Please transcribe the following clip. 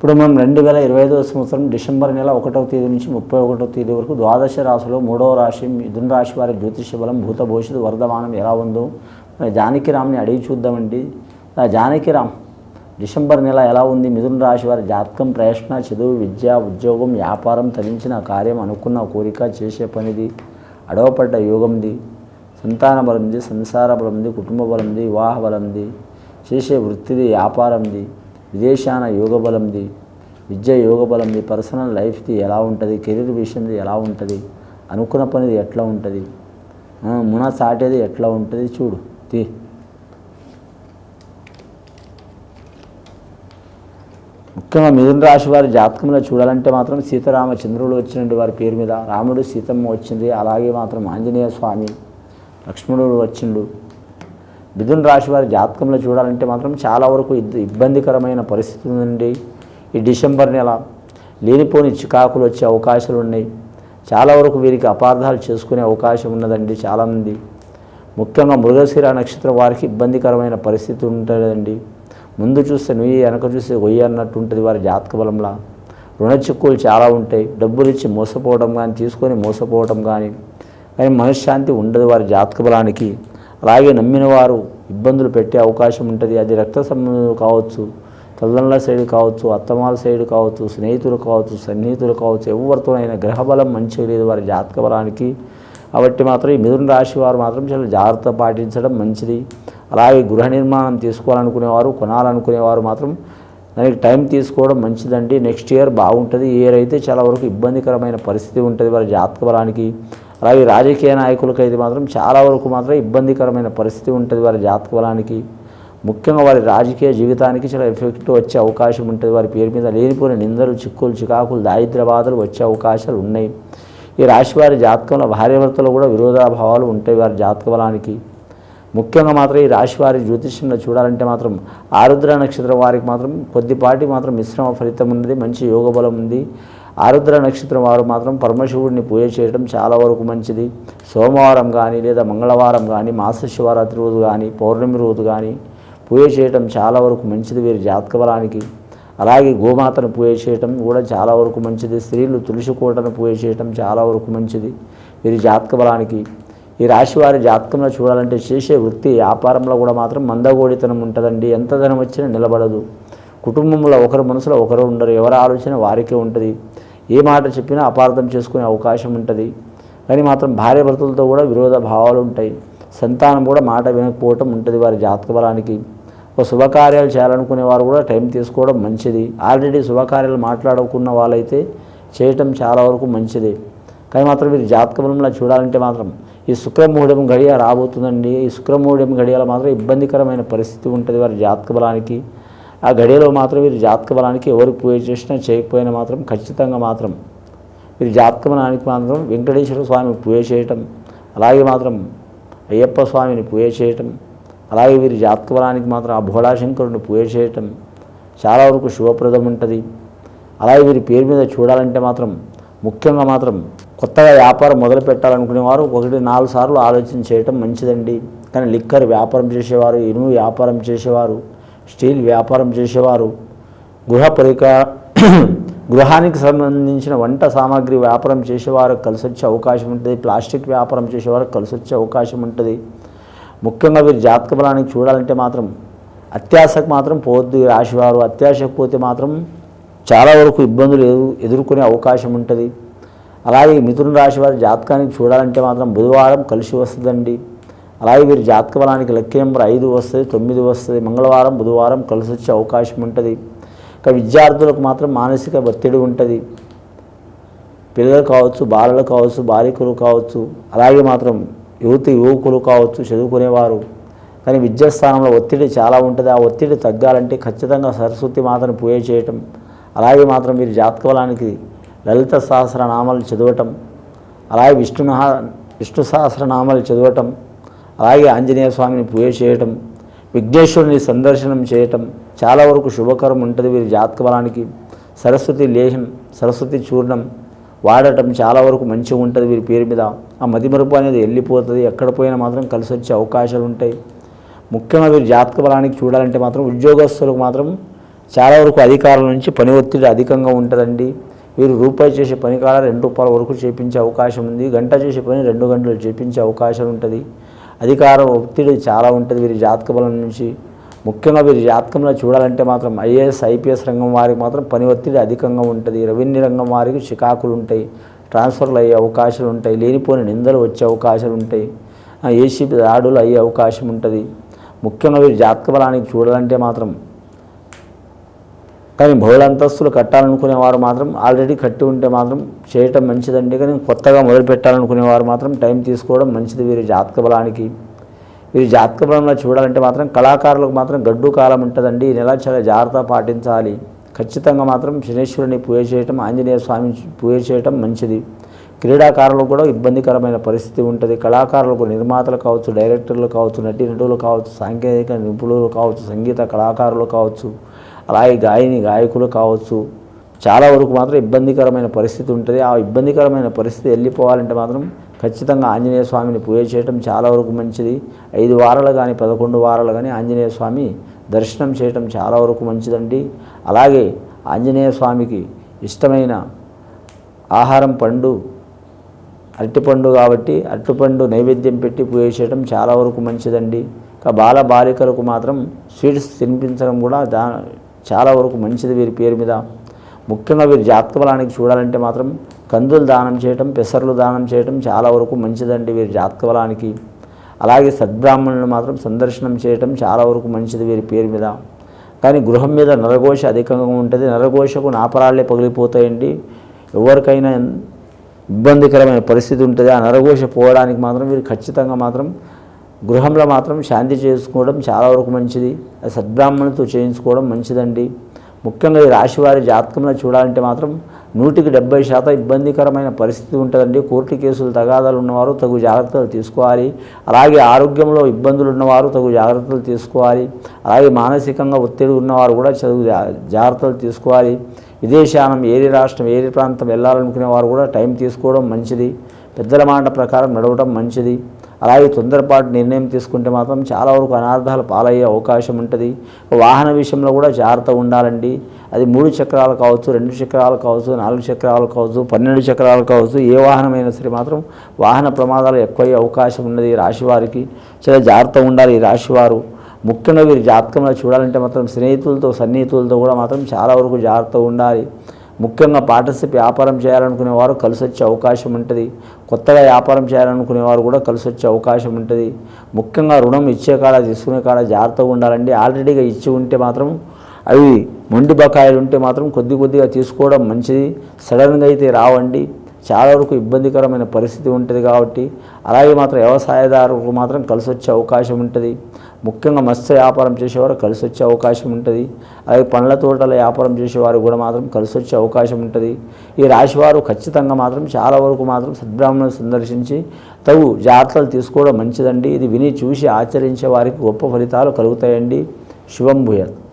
ఇప్పుడు మనం రెండు వేల ఇరవై ఐదవ సంవత్సరం డిసెంబర్ నెల ఒకటవ తేదీ నుంచి ముప్పై ఒకటవ తేదీ వరకు ద్వాదశ రాశిలో మూడవ రాశి మిథున రాశి వారి జ్యోతిష బలం భూత భవిష్యత్తు వర్ధమానం ఎలా ఉందో. మన జానకిరామ్ని అడిగి చూద్దామండి. జానకిరామ్ డిసెంబర్ నెల ఎలా ఉంది? మిథున రాశి వారి జాతకం ప్రయత్న చదువు విద్య ఉద్యోగం వ్యాపారం తరించిన కార్యం అనుకున్న కోరిక చేసే పనిది అడవపడ్డ యోగంది సంతాన బలంది సంసార బలంది కుటుంబ బలంది వివాహ బలంది చేసే వృత్తిది వ్యాపారంది విదేశాన యోగ బలంది విద్య యోగ బలంది పర్సనల్ లైఫ్ది ఎలా ఉంటుంది కెరీర్ విషయంది ఎలా ఉంటుంది అనుకున్న పనిది ఎట్లా ఉంటుంది మున సాటేది ఎట్లా ఉంటుంది చూడు తీ. ముఖ్యంగా మిథున రాశి వారి జాతకంలో చూడాలంటే మాత్రం సీతారామచంద్రుడు వచ్చినండి వారి పేరు మీద రాముడు సీతమ్మ వచ్చింది అలాగే మాత్రం ఆంజనేయ స్వామి లక్ష్మణుడు వచ్చిండు. మిథున రాశి వారి జాతకంలో చూడాలంటే మాత్రం చాలా వరకు ఇబ్బందికరమైన పరిస్థితి ఉందండి. ఈ డిసెంబర్ నెల లేనిపోని చికాకులు వచ్చే అవకాశాలు ఉన్నాయి. చాలా వరకు వీరికి అపార్థాలు చేసుకునే అవకాశం ఉన్నదండి చాలామంది. ముఖ్యంగా మృగశిర నక్షత్రం వారికి ఇబ్బందికరమైన పరిస్థితి ఉంటుందండి. ముందు చూస్తే నుయ్యి వెనక చూస్తే గొయ్యి అన్నట్టు ఉంటుంది వారి జాతక బలంలా. రుణ చిక్కులు చాలా ఉంటాయి. డబ్బులు ఇచ్చి మోసపోవడం కానీ తీసుకొని మోసపోవడం కానీ కానీ మనశ్శాంతి ఉండదు వారి జాతక బలానికి. అలాగే నమ్మిన వారు ఇబ్బందులు పెట్టే అవకాశం ఉంటుంది. అది రక్త సంబంధం కావచ్చు తల్లండ్ల సైడ్ కావచ్చు అత్తమాల సైడ్ కావచ్చు స్నేహితులు కావచ్చు సన్నిహితులు కావచ్చు ఎవరితోనైనా గ్రహబలం మంచిగా లేదు వారి జాతక బలానికి. కాబట్టి మాత్రం ఈ మిథున రాశి వారు మాత్రం చాలా జాగ్రత్త పాటించడం మంచిది. అలాగే గృహ నిర్మాణం తీసుకోవాలనుకునేవారు కొనాలనుకునేవారు మాత్రం దానికి టైం తీసుకోవడం మంచిదండి. నెక్స్ట్ ఇయర్ బాగుంటుంది. ఇయర్ అయితే చాలా వరకు ఇబ్బందికరమైన పరిస్థితి ఉంటుంది వారి జాతక బలానికి. అలాగే రాజకీయ నాయకులకు అయితే మాత్రం చాలా వరకు మాత్రం ఇబ్బందికరమైన పరిస్థితి ఉంటుంది వారి జాతక బలానికి. ముఖ్యంగా వారి రాజకీయ జీవితానికి చాలా ఎఫెక్ట్ వచ్చే అవకాశం ఉంటుంది. వారి పేరు మీద లేనిపోయిన నిందలు చిక్కులు చికాకులు దారిద్ర బాధలు వచ్చే అవకాశాలు ఉన్నాయి. ఈ రాశి వారి జాతకంలో భార్యభర్తలు కూడా విరోధాభావాలు ఉంటాయి వారి జాతక బలానికి. ముఖ్యంగా మాత్రం ఈ రాశి వారి జ్యోతిష్యంలో చూడాలంటే మాత్రం ఆరుద్ర నక్షత్రం వారికి మాత్రం కొద్దిపాటి మాత్రం మిశ్రమ ఫలితం ఉన్నది. మంచి యోగ బలం ఉంది. ఆరుద్ర నక్షత్రం వారు మాత్రం పరమశివుడిని పూజ చేయడం చాలా వరకు మంచిది. సోమవారం కానీ లేదా మంగళవారం కానీ మాస శివరాత్రి రోజు కానీ పౌర్ణమి రోజు కానీ పూజ చేయటం చాలా వరకు మంచిది వీరి జాతక బలానికి. అలాగే గోమాతను పూజ చేయటం కూడా చాలా వరకు మంచిది. స్త్రీలు తులసి కోటను పూజ చేయటం చాలా వరకు మంచిది వీరి జాతక బలానికి. ఈ రాశి వారి జాతకంలో చూడాలంటే చేసే వృత్తి వ్యాపారంలో కూడా మాత్రం మందగోడితనం ఉంటుందండి. ఎంత ధనం వచ్చినా నిలబడదు. కుటుంబంలో ఒకరి మనసులో ఒకరు ఉండరు. ఎవరి ఆలోచన వారికే ఉంటుంది. ఏ మాట చెప్పినా అపార్థం చేసుకునే అవకాశం ఉంటుంది. కానీ మాత్రం భార్య భర్తలతో కూడా విరోధ భావాలు ఉంటాయి. సంతానం కూడా మాట వినకపోవటం ఉంటుంది వారి జాతక బలానికి. ఒక శుభకార్యాలు చేయాలనుకునే వారు కూడా టైం తీసుకోవడం మంచిది. ఆల్రెడీ శుభకార్యాలు మాట్లాడుకున్న వాళ్ళైతే చేయటం చాలా వరకు మంచిది. కానీ మాత్రం మీరు జాతక బలంలో చూడాలంటే మాత్రం ఈ శుక్రమూఢం గడియ రాబోతుందండి. ఈ శుక్రమూఢం గడియాల మాత్రం ఇబ్బందికరమైన పరిస్థితి ఉంటుంది వారి జాతక బలానికి. ఆ గడియలో మాత్రం వీరి జాతక బలానికి ఎవరు పూజ చేసినా చేయకపోయినా మాత్రం ఖచ్చితంగా మాత్రం వీరి జాతక బలానికి మాత్రం వెంకటేశ్వర స్వామి పూజ చేయటం అలాగే మాత్రం అయ్యప్ప స్వామిని పూజ చేయటం అలాగే వీరి జాతక బలానికి మాత్రం ఆ భోళాశంకరుని పూజ చేయటం చాలా వరకు శుభప్రదం ఉంటుంది. అలాగే వీరి పేరు మీద చూడాలంటే మాత్రం ముఖ్యంగా మాత్రం కొత్తగా వ్యాపారం మొదలు పెట్టాలనుకునే వారు ఒకటి నాలుగు సార్లు ఆలోచన చేయటం మంచిదండి. కానీ లిక్కర్ వ్యాపారం చేసేవారు ఇనుము వ్యాపారం చేసేవారు స్టీల్ వ్యాపారం చేసేవారు. గృహ పరిక గృహానికి సంబంధించిన వంట సామాగ్రి వ్యాపారం చేసేవారు కలిసి వచ్చే అవకాశం ఉంటుంది. ప్లాస్టిక్ వ్యాపారం చేసేవారు కలిసి వచ్చే అవకాశం ఉంటుంది. ముఖ్యంగా వీరి జాతక బలానికి చూడాలంటే మాత్రం అత్యాశకు మాత్రం పోవద్దు ఈ రాశివారు. అత్యాశకు పోతే మాత్రం చాలా వరకు ఇబ్బందులు ఎదు- ఎదుర్కొనే అవకాశం ఉంటుంది. అలాగే మిథున రాశి వారి జాతకానికి చూడాలంటే మాత్రం బుధవారం కలిసి వస్తుందండి. అలాగే వీరి జాతక బలానికి లక్కీ నెంబర్ ఐదు వస్తుంది తొమ్మిది వస్తుంది. మంగళవారం బుధవారం కలిసి వచ్చే అవకాశం ఉంటుంది. ఇక విద్యార్థులకు మాత్రం మానసిక ఒత్తిడి ఉంటుంది. పిల్లలు కావచ్చు బాలలు కావచ్చు బాలికలు కావచ్చు అలాగే మాత్రం యువతి యువకులు కావచ్చు చదువుకునేవారు. కానీ విద్యాస్థానంలో ఒత్తిడి చాలా ఉంటుంది. ఆ ఒత్తిడి తగ్గాలంటే ఖచ్చితంగా సరస్వతి మాతను పూజ చేయటం అలాగే మాత్రం మీరు జాతక బలానికి లలిత సహస్రనామాలు చదవటం అలాగే విష్ణు విష్ణు సహస్రనామాలు చదవటం అలాగే ఆంజనేయ స్వామిని పూజ చేయటం విఘ్నేశ్వరుని సందర్శనం చేయటం చాలా వరకు శుభకరం ఉంటుంది వీరి జాతక బలానికి సరస్వతి లేహం సరస్వతి చూర్ణం వాడటం చాలా వరకు మంచిగా ఉంటుంది వీరి పేరు మీద. ఆ మతిమరుపు అనేది వెళ్ళిపోతుంది ఎక్కడ పోయినా మాత్రం కలిసి వచ్చే అవకాశాలు ఉంటాయి. ముఖ్యంగా వీరి జాతక బలానికి చూడాలంటే మాత్రం ఉద్యోగస్తులకు మాత్రం చాలా వరకు అధికారుల నుంచి పని ఒత్తిడి అధికంగా ఉంటుందండి. వీరు రూపాయి చేసే పని కాడ రెండు రూపాయల వరకు చేపించే అవకాశం ఉంది గంట చేసే పని రెండు గంటలు చేపించే అవకాశం ఉంటుంది. అధికార ఒత్తిడి చాలా ఉంటుంది వీరి జాతక బలం నుంచి. ముఖ్యంగా వీరి జాతకంలో చూడాలంటే మాత్రం ఐఏఎస్ ఐపీఎస్ రంగం వారికి మాత్రం పని ఒత్తిడి అధికంగా ఉంటుంది. రెవెన్యూ రంగం వారికి చికాకులు ఉంటాయి. ట్రాన్స్ఫర్లు అయ్యే అవకాశాలు ఉంటాయి. లేనిపోని నిందలు వచ్చే అవకాశాలు ఉంటాయి. ఏసీపీ దాడులు అయ్యే అవకాశం ఉంటుంది. ముఖ్యంగా వీరి జాతక బలానికి చూడాలంటే మాత్రం కానీ బహుళ అంతస్తులు మాత్రం ఆల్రెడీ కట్టి ఉంటే మాత్రం చేయటం మంచిదండి. కానీ కొత్తగా మొదలు పెట్టాలనుకునేవారు మాత్రం టైం తీసుకోవడం మంచిది. వీరి జాతక బలానికి వీరి జాతక బలంలో చూడాలంటే మాత్రం కళాకారులకు మాత్రం గడ్డు కాలం ఉంటుందండి. ఈ నెల చాలా జాగ్రత్త పాటించాలి. ఖచ్చితంగా మాత్రం శనేశ్వరుని పూజ చేయటం ఆంజనేయ స్వామి పూజ చేయటం మంచిది. క్రీడాకారులకు కూడా ఇబ్బందికరమైన పరిస్థితి ఉంటుంది. కళాకారులకు నిర్మాతలు కావచ్చు డైరెక్టర్లు కావచ్చు నటీనటులు కావచ్చు సాంకేతిక నిపుణులు కావచ్చు సంగీత కళాకారులు కావచ్చు అలాగే గాయని గాయకులు కావచ్చు. చాలా వరకు మాత్రం ఇబ్బందికరమైన పరిస్థితి ఉంటుంది. ఆ ఇబ్బందికరమైన పరిస్థితి వెళ్ళిపోవాలంటే మాత్రం ఖచ్చితంగా ఆంజనేయ స్వామిని పూజ చేయడం చాలా వరకు మంచిది. ఐదు వారాలు కానీ పదకొండు వారాలు కానీ ఆంజనేయ స్వామి దర్శనం చేయటం చాలా వరకు మంచిదండి. అలాగే ఆంజనేయ స్వామికి ఇష్టమైన ఆహారం పండు అరటిపండు కాబట్టి అరటిపండు నైవేద్యం పెట్టి పూజ చేయడం చాలా వరకు మంచిదండి. ఇంకా బాల బాలికలకు మాత్రం స్వీట్స్ తినిపించడం కూడా దా చాలా వరకు మంచిది వీరి పేరు మీద. ముఖ్యంగా వీరి జాతక బలానికి చూడాలంటే మాత్రం కందులు దానం చేయటం పెసర్లు దానం చేయటం చాలా వరకు మంచిదండి వీరి జాతక బలానికి అలాగే సద్బ్రాహ్మణులను మాత్రం సందర్శనం చేయటం చాలా వరకు మంచిది వీరి పేరు మీద. కానీ గృహం మీద నరఘోష అధికంగా ఉంటుంది. నరఘోషకు నాపరాళ్ళే పగిలిపోతాయండి. ఎవరికైనా ఇబ్బందికరమైన పరిస్థితి ఉంటుంది. ఆ నరఘోష పోవడానికి మాత్రం వీరు ఖచ్చితంగా మాత్రం గృహంలో మాత్రం శాంతి చేసుకోవడం చాలా వరకు మంచిది. సద్బ్రాహ్మణులతో చేయించుకోవడం మంచిదండి. ముఖ్యంగా ఈ రాశివారి జాతకంలో చూడాలంటే మాత్రం నూటికి డెబ్బై శాతం ఇబ్బందికరమైన పరిస్థితి ఉంటుందండి. కోర్టు కేసులు తగాదాలు ఉన్నవారు తగు జాగ్రత్తలు తీసుకోవాలి. అలాగే ఆరోగ్యంలో ఇబ్బందులు ఉన్నవారు తగు జాగ్రత్తలు తీసుకోవాలి. అలాగే మానసికంగా ఒత్తిడి ఉన్నవారు కూడా చదువు జాగ్రత్తలు తీసుకోవాలి. విదేశానం ఏరి రాష్ట్రం ఏరి ప్రాంతం వెళ్ళాలనుకునే వారు కూడా టైం తీసుకోవడం మంచిది. పెద్దల మాట ప్రకారం నడవడం మంచిది. అలాగే తొందరపాటు నిర్ణయం తీసుకుంటే మాత్రం చాలా వరకు అనార్థాలు పాలయ్యే అవకాశం ఉంటుంది. వాహన విషయంలో కూడా జాగ్రత్త ఉండాలండి. అది మూడు చక్రాలు కావచ్చు రెండు చక్రాలు కావచ్చు నాలుగు చక్రాలు కావచ్చు పన్నెండు చక్రాలు కావచ్చు ఏ వాహనమైనా సరే మాత్రం వాహన ప్రమాదాలు ఎక్కువయ్యే అవకాశం ఉన్నది ఈ రాశివారికి చాలా జాగ్రత్త ఉండాలి ఈ రాశివారు ముఖ్యంగా వీరి జాతకంలో చూడాలంటే మాత్రం స్నేహితులతో సన్నిహితులతో కూడా మాత్రం చాలా వరకు జాగ్రత్త ఉండాలి. ముఖ్యంగా పార్ట్నర్షిప్ వ్యాపారం చేయాలనుకునేవారు కలిసి వచ్చే అవకాశం ఉంటుంది. కొత్తగా వ్యాపారం చేయాలనుకునేవారు కూడా కలిసి వచ్చే అవకాశం ఉంటుంది. ముఖ్యంగా రుణం ఇచ్చే కాడ తీసుకునే కాడ జాగ్రత్తగా ఉండాలండి. ఆల్రెడీగా ఇచ్చి ఉంటే మాత్రం అవి మొండి బకాయిలు ఉంటే మాత్రం కొద్ది కొద్దిగా తీసుకోవడం మంచిది. సడన్గా అయితే రావండి. చాలా వరకు ఇబ్బందికరమైన పరిస్థితి ఉంటుంది కాబట్టి అలాగే మాత్రం వ్యవసాయదారులకు మాత్రం కలిసి వచ్చే అవకాశం ఉంటుంది. ముఖ్యంగా మత్స్య వ్యాపారం చేసేవారు కలిసి వచ్చే అవకాశం ఉంటుంది. అలాగే పండ్ల తోటల వ్యాపారం చేసేవారు కూడా మాత్రం కలిసి వచ్చే అవకాశం ఉంటుంది. ఈ రాశివారు ఖచ్చితంగా మాత్రం చాలా వరకు మాత్రం సద్బ్రాహ్మణులు సందర్శించి తగు జాగ్రత్తలు తీసుకోవడం మంచిదండి. ఇది విని చూసి ఆచరించే వారికి గొప్ప ఫలితాలు కలుగుతాయండి. శివం భూయత్.